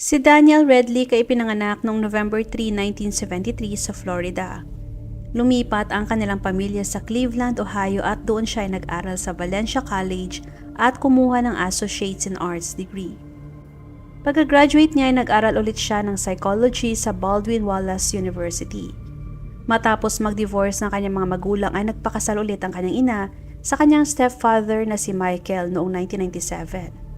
Si Daniel Redlick ay pinanganak noong November 3, 1973 sa Florida. Lumipat ang kanilang pamilya sa Cleveland, Ohio at doon siya ay nag-aral sa Valencia College at kumuha ng Associates in Arts degree. Pagka-graduate niya ay nag-aral ulit siya ng psychology sa Baldwin Wallace University. Matapos mag-divorce ng kanyang mga magulang ay nagpakasal ulit ang kanyang ina sa kanyang stepfather na si Michael noong 1997.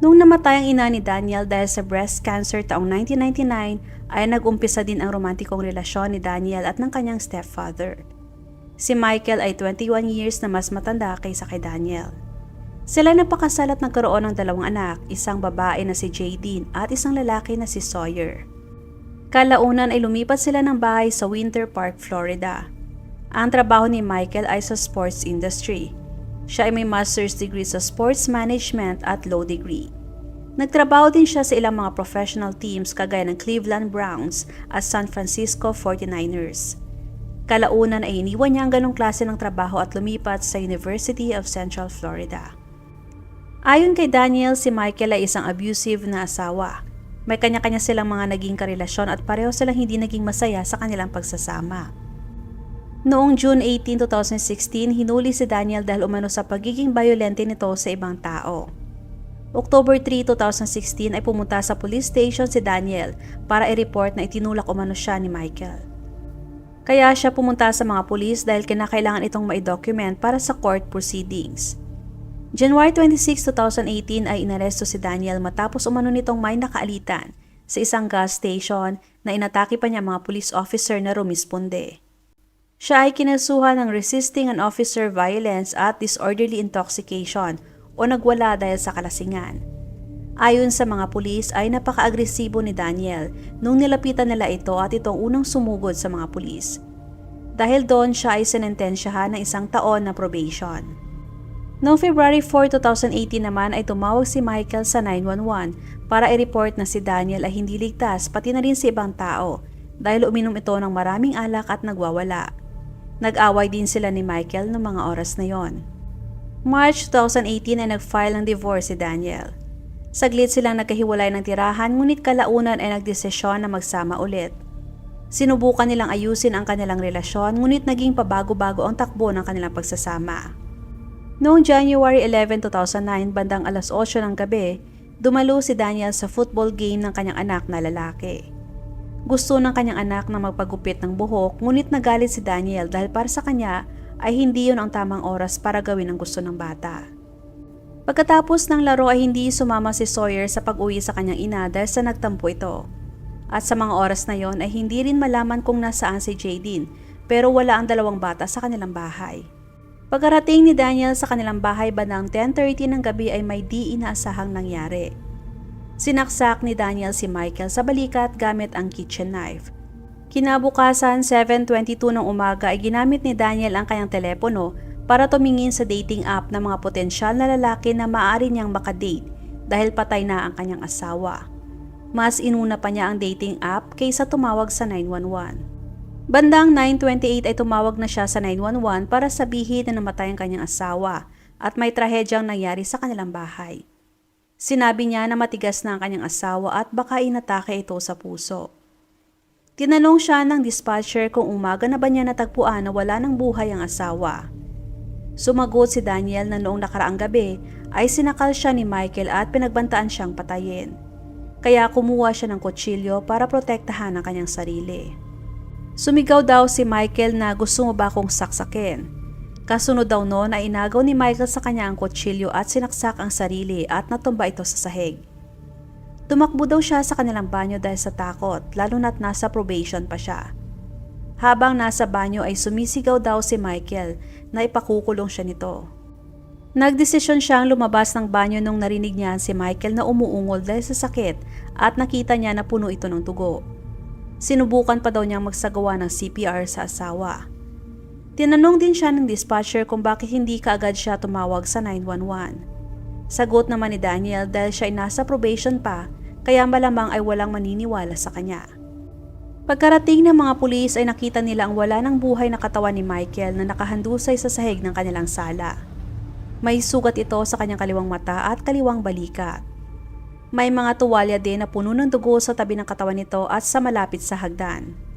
Nung namatay ang ina ni Daniel dahil sa breast cancer taong 1999, ay nag-umpisa din ang romantikong relasyon ni Daniel at ng kanyang stepfather. Si Michael ay 21 years na mas matanda kaysa kay Daniel. Sila napakasal at nagkaroon ng dalawang anak, isang babae na si Jadine at isang lalaki na si Sawyer. Kalaunan ay lumipat sila ng bahay sa Winter Park, Florida. Ang trabaho ni Michael ay sa sports industry. Siya ay may master's degree sa sports management at law degree. Nagtrabaho din siya sa ilang mga professional teams kagaya ng Cleveland Browns at San Francisco 49ers. Kalaunan ay iniwan niya ang ganong klase ng trabaho at lumipat sa University of Central Florida. Ayon kay Daniel, si Michael ay isang abusive na asawa. May kanya-kanya silang mga naging karelasyon at pareho silang hindi naging masaya sa kanilang pagsasama. Noong June 18, 2016, hinuli si Daniel dahil umano sa pagiging violente nito sa ibang tao. October 3, 2016 ay pumunta sa police station si Daniel para i-report na itinulak umano siya ni Michael. Kaya siya pumunta sa mga pulis dahil kinakailangan itong ma-document para sa court proceedings. January 26, 2018 ay inaresto si Daniel matapos umano nitong may nakaalitan sa isang gas station na inatake pa niya mga police officer na rumisponde. Siya ay kinasuhan ng resisting an officer violence at disorderly intoxication o nagwala dahil sa kalasingan. Ayon sa mga pulis ay napaka-agresibo ni Daniel nung nilapitan nila ito at itong unang sumugod sa mga pulis. Dahil doon siya ay sinentensyahan ng isang taon na probation. Noong February 4, 2018 naman ay tumawag si Michael sa 911 para i-report na si Daniel ay hindi ligtas pati na rin si ibang tao dahil uminom ito ng maraming alak at nagwawala. Nag-away din sila ni Michael noong mga oras na yon. March 2018 ay nag-file ng divorce si Daniel. Saglit silang nagkahiwalay ng tirahan ngunit kalaunan ay nagdesisyon na magsama ulit. Sinubukan nilang ayusin ang kanilang relasyon ngunit naging pabago-bago ang takbo ng kanilang pagsasama. Noong January 11, 2009, bandang alas 8 ng gabi, dumalo si Daniel sa football game ng kanyang anak na lalaki. Gusto ng kanyang anak na magpagupit ng buhok ngunit nagalit si Daniel dahil para sa kanya ay hindi yon ang tamang oras para gawin ang gusto ng bata. Pagkatapos ng laro ay hindi sumama si Sawyer sa pag-uwi sa kanyang ina dahil sa nagtampo ito. At sa mga oras na yon ay hindi rin malaman kung nasaan si Jadine pero wala ang dalawang bata sa kanilang bahay. Pagkarating ni Daniel sa kanilang bahay bandang 10.30 ng gabi ay may di inaasahang nangyari. Sinaksak ni Daniel si Michael sa balikat gamit ang kitchen knife. Kinabukasan 7.22 ng umaga ay ginamit ni Daniel ang kanyang telepono para tumingin sa dating app ng mga potensyal na lalaki na maaari niyang makadate dahil patay na ang kanyang asawa. Mas inuna pa niya ang dating app kaysa tumawag sa 911. Bandang 9.28 ay tumawag na siya sa 911 para sabihin na namatay ang kanyang asawa at may trahedyang nangyari sa kanilang bahay. Sinabi niya na matigas na ang kanyang asawa at baka inatake ito sa puso. Tinanong siya ng dispatcher kung umaga na ba niya natagpuan na wala ng buhay ang asawa. Sumagot si Daniel na noong nakaraang gabi ay sinakal siya ni Michael at pinagbantaan siyang patayin. Kaya kumuha siya ng kutsilyo para protektahan ang kanyang sarili. Sumigaw daw si Michael na gusto mo ba akong saksakin? Kasunod daw noon ay inagaw ni Michael sa kanya ang kutsilyo at sinaksak ang sarili at natumba ito sa sahig. Tumakbo daw siya sa kanilang banyo dahil sa takot lalo na't nasa probation pa siya. Habang nasa banyo ay sumisigaw daw si Michael na ipakukulong siya nito. Nagdesisyon siyang lumabas ng banyo nung narinig niya si Michael na umuungol dahil sa sakit at nakita niya na puno ito ng tugo. Sinubukan pa daw niyang magsagawa ng CPR sa asawa. Tinanong din siya ng dispatcher kung bakit hindi kaagad siya tumawag sa 911. Sagot naman ni Daniel dahil siya ay nasa probation pa kaya malamang ay walang maniniwala sa kanya. Pagkarating ng mga pulis ay nakita nila ang wala ng buhay na katawan ni Michael na nakahandusay sa sahig ng kanilang sala. May sugat ito sa kanyang kaliwang mata at kaliwang balikat. May mga tuwalya din na puno ng dugo sa tabi ng katawan nito at sa malapit sa hagdan.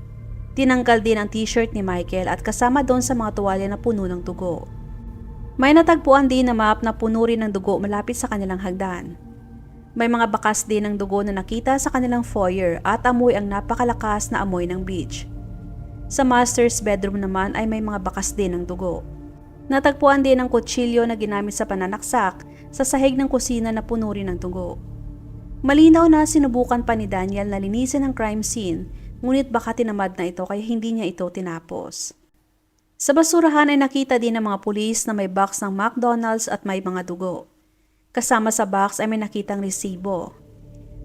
Tinanggal din ang t-shirt ni Michael at kasama doon sa mga tuwalya na puno ng dugo. May natagpuan din na map na puno rin ng dugo malapit sa kanilang hagdan. May mga bakas din ng dugo na nakita sa kanilang foyer at amoy ang napakalakas na amoy ng beach. Sa master's bedroom naman ay may mga bakas din ng dugo. Natagpuan din ang kutsilyo na ginamit sa pananaksak sa sahig ng kusina na puno rin ng dugo. Malinaw na sinubukan pa ni Daniel na linisin ang crime scene, ngunit baka tinamad na ito kaya hindi niya ito tinapos. Sa basurahan ay nakita din ng mga pulis na may box ng McDonald's at may mga dugo. Kasama sa box ay may nakitang resibo.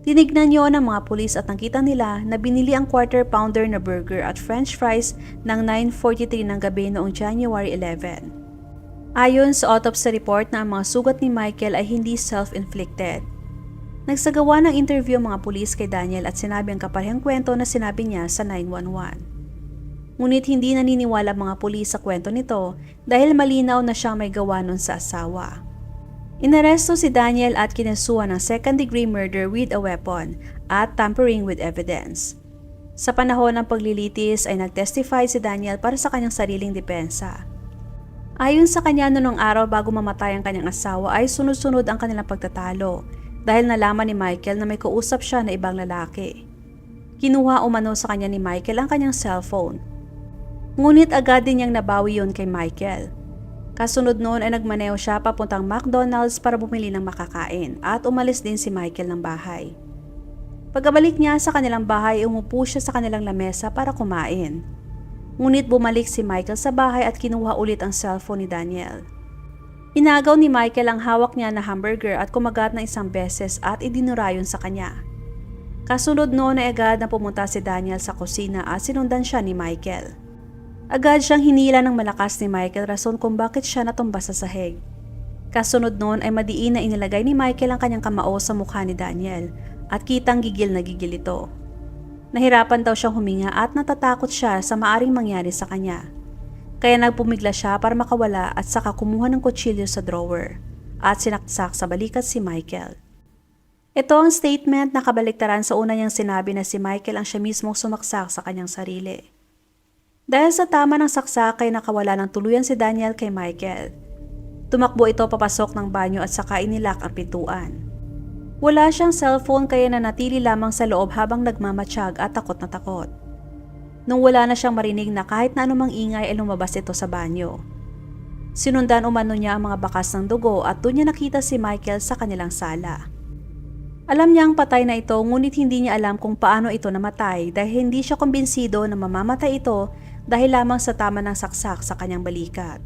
Tinignan niyo ng mga pulis at nakita nila na binili ang quarter pounder na burger at french fries ng 9.43 ng gabi noong January 11. Ayon sa autopsy report na ang mga sugat ni Michael ay hindi self-inflicted. Nagsagawa ng interview ang mga pulis kay Daniel at sinabi ang kaparehang kwento na sinabi niya sa 911. Ngunit hindi naniniwala mga pulis sa kwento nito dahil malinaw na siyang may gawa nun sa asawa. Inaresto si Daniel at kinasuhan ng second degree murder with a weapon at tampering with evidence. Sa panahon ng paglilitis ay nagtestify si Daniel para sa kanyang sariling depensa. Ayon sa kanya noong araw bago mamatay ang kanyang asawa ay sunod-sunod ang kanilang pagtatalo dahil nalaman ni Michael na may kausap siya na ibang lalaki. Kinuha umano sa kanya ni Michael ang kanyang cellphone. Ngunit agad din niyang nabawi yon kay Michael. Kasunod noon ay nagmaneho siya papuntang McDonald's para bumili ng makakain at umalis din si Michael ng bahay. Pagkabalik niya sa kanilang bahay, umupo siya sa kanilang lamesa para kumain. Ngunit bumalik si Michael sa bahay at kinuha ulit ang cellphone ni Daniel. Inagaw ni Michael ang hawak niya na hamburger at kumagat na isang beses at idinurayon sa kanya. Kasunod noon ay agad na pumunta si Daniel sa kusina at sinundan siya ni Michael. Agad siyang hinila ng malakas ni Michael rason kung bakit siya natumba sa sahig. Kasunod noon ay madiin na inilagay ni Michael ang kanyang kamao sa mukha ni Daniel at kitang gigil na gigil ito. Nahirapan daw siyang huminga at natatakot siya sa maaring mangyari sa kanya. Kaya nagpumigla siya para makawala at saka kumuha ng kutsilyo sa drawer at sinaksak sa balikat si Michael. Ito ang statement na kabaliktaran sa una niyang sinabi na si Michael ang siya mismong sumaksak sa kanyang sarili. Dahil sa tama ng saksak ay nakawala ng tuluyan si Daniel kay Michael. Tumakbo ito papasok ng banyo at saka inilak ang pintuan. Wala siyang cellphone kaya nanatili lamang sa loob habang nagmamatsyag at takot na takot nung wala na siyang marinig na kahit na anumang ingay ay lumabas ito sa banyo. Sinundan umano niya ang mga bakas ng dugo at doon niya nakita si Michael sa kanilang sala. Alam niyang patay na ito ngunit hindi niya alam kung paano ito namatay dahil hindi siya kumbinsido na mamamatay ito dahil lamang sa tama ng saksak sa kanyang balikat.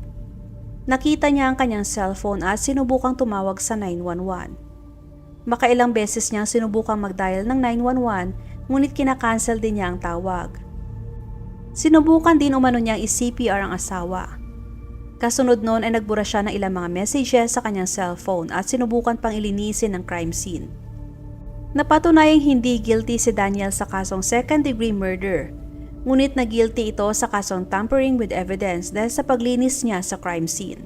Nakita niya ang kanyang cellphone at sinubukang tumawag sa 911. Makailang beses niyang sinubukang mag-dial ng 911 ngunit kinakancel din niya ang tawag. Sinubukan din umano niyang i-CPR ang asawa. Kasunod noon ay nagbura siya ng ilang mga messages sa kanyang cellphone at sinubukan pang ilinisin ang crime scene. Napatunayang hindi guilty si Daniel sa kasong second degree murder, ngunit na guilty ito sa kasong tampering with evidence dahil sa paglinis niya sa crime scene.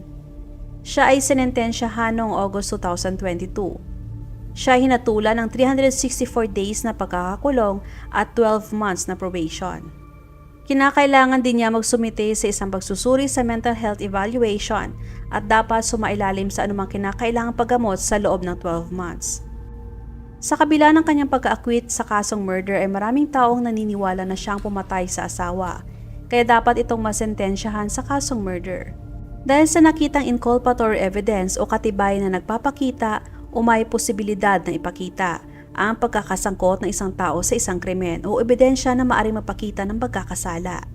Siya ay sinentensyahan noong August 2022. Siya ay hinatulan ng 364 days na pagkakakulong at 12 months na probation. Kinakailangan din niya magsumite sa isang pagsusuri sa mental health evaluation at dapat sumailalim sa anumang kinakailangang paggamot sa loob ng 12 months. Sa kabila ng kanyang pagka-acquit sa kasong murder ay maraming taong naniniwala na siyang pumatay sa asawa, kaya dapat itong masentensyahan sa kasong murder. Dahil sa nakitang inculpatory evidence o katibay na nagpapakita o may posibilidad na ipakita ang pagkakasangkot ng isang tao sa isang krimen o ebidensya na maaring mapakita ng pagkakasala.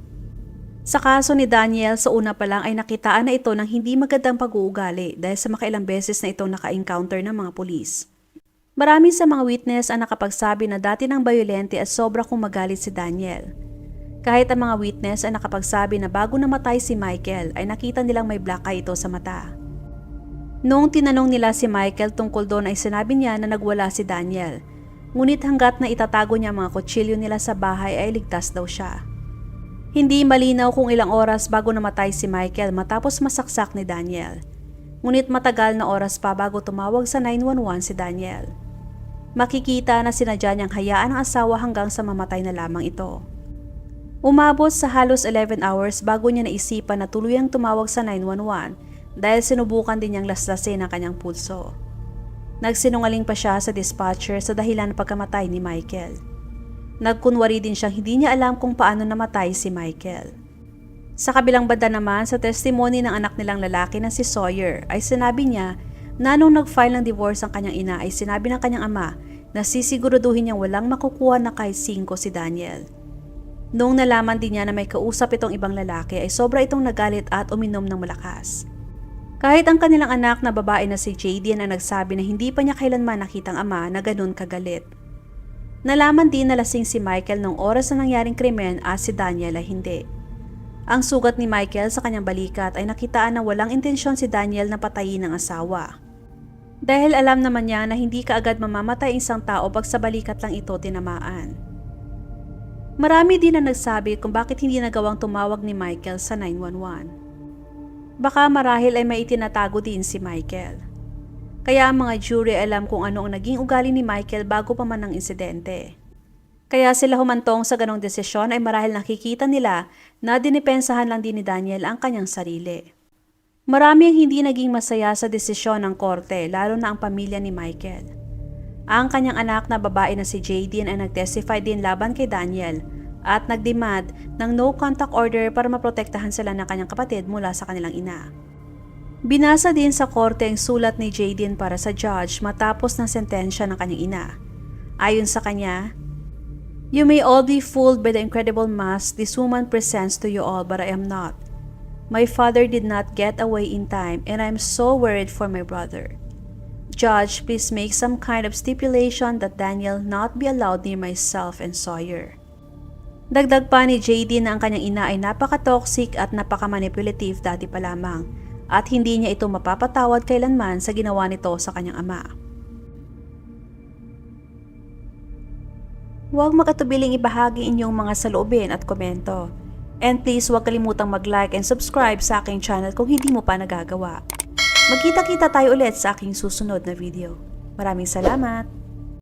Sa kaso ni Daniel, sa una pa lang ay nakitaan na ito ng hindi magandang pag-uugali dahil sa makailang beses na itong naka-encounter ng mga pulis. Marami sa mga witness ang nakapagsabi na dati ng bayolente at sobra kong magalit si Daniel. Kahit ang mga witness ay nakapagsabi na bago namatay si Michael ay nakita nilang may black eye ito sa mata. Noong tinanong nila si Michael tungkol doon ay sinabi niya na nagwala si Daniel Ngunit hanggat na itatago niya mga kutsilyo nila sa bahay ay ligtas daw siya. Hindi malinaw kung ilang oras bago namatay si Michael matapos masaksak ni Daniel. Ngunit matagal na oras pa bago tumawag sa 911 si Daniel. Makikita na sinadya niyang hayaan ang asawa hanggang sa mamatay na lamang ito. Umabot sa halos 11 hours bago niya naisipan na tuluyang tumawag sa 911 dahil sinubukan din niyang laslasin ang kanyang pulso. Nagsinungaling pa siya sa dispatcher sa dahilan ng pagkamatay ni Michael. Nagkunwari din siyang hindi niya alam kung paano namatay si Michael. Sa kabilang banda naman sa testimony ng anak nilang lalaki na si Sawyer ay sinabi niya na nung nag-file ng divorce ang kanyang ina ay sinabi ng kanyang ama na sisiguraduhin niyang walang makukuha na kahit singko si Daniel. Noong nalaman din niya na may kausap itong ibang lalaki ay sobra itong nagalit at uminom ng malakas. Kahit ang kanilang anak na babae na si JD na nagsabi na hindi pa niya kailanman nakitang ama na ganun kagalit. Nalaman din na lasing si Michael nung oras na nangyaring krimen at si Daniel ay hindi. Ang sugat ni Michael sa kanyang balikat ay nakitaan na walang intensyon si Daniel na patayin ng asawa. Dahil alam naman niya na hindi kaagad mamamatay isang tao pag sa balikat lang ito tinamaan. Marami din na nagsabi kung bakit hindi nagawang tumawag ni Michael sa 911. Baka marahil ay may itinatago din si Michael. Kaya ang mga jury alam kung ano ang naging ugali ni Michael bago pa man ang insidente. Kaya sila humantong sa ganong desisyon ay marahil nakikita nila na dinipensahan lang din ni Daniel ang kanyang sarili. Marami ang hindi naging masaya sa desisyon ng korte lalo na ang pamilya ni Michael. Ang kanyang anak na babae na si Jaden ay nag-testify din laban kay Daniel at nagdemand ng no contact order para maprotektahan sila ng kanyang kapatid mula sa kanilang ina. Binasa din sa korte ang sulat ni Jaden para sa judge matapos ng sentensya ng kanyang ina. Ayon sa kanya, You may all be fooled by the incredible mask this woman presents to you all but I am not. My father did not get away in time and I am so worried for my brother. Judge, please make some kind of stipulation that Daniel not be allowed near myself and Sawyer. Dagdag pa ni JD na ang kanyang ina ay napaka-toxic at napaka-manipulative dati pa lamang at hindi niya ito mapapatawad kailanman sa ginawa nito sa kanyang ama. Huwag makatubiling ibahagi inyong mga saloobin at komento. And please huwag kalimutang mag-like and subscribe sa aking channel kung hindi mo pa nagagawa. Magkita-kita tayo ulit sa aking susunod na video. Maraming salamat!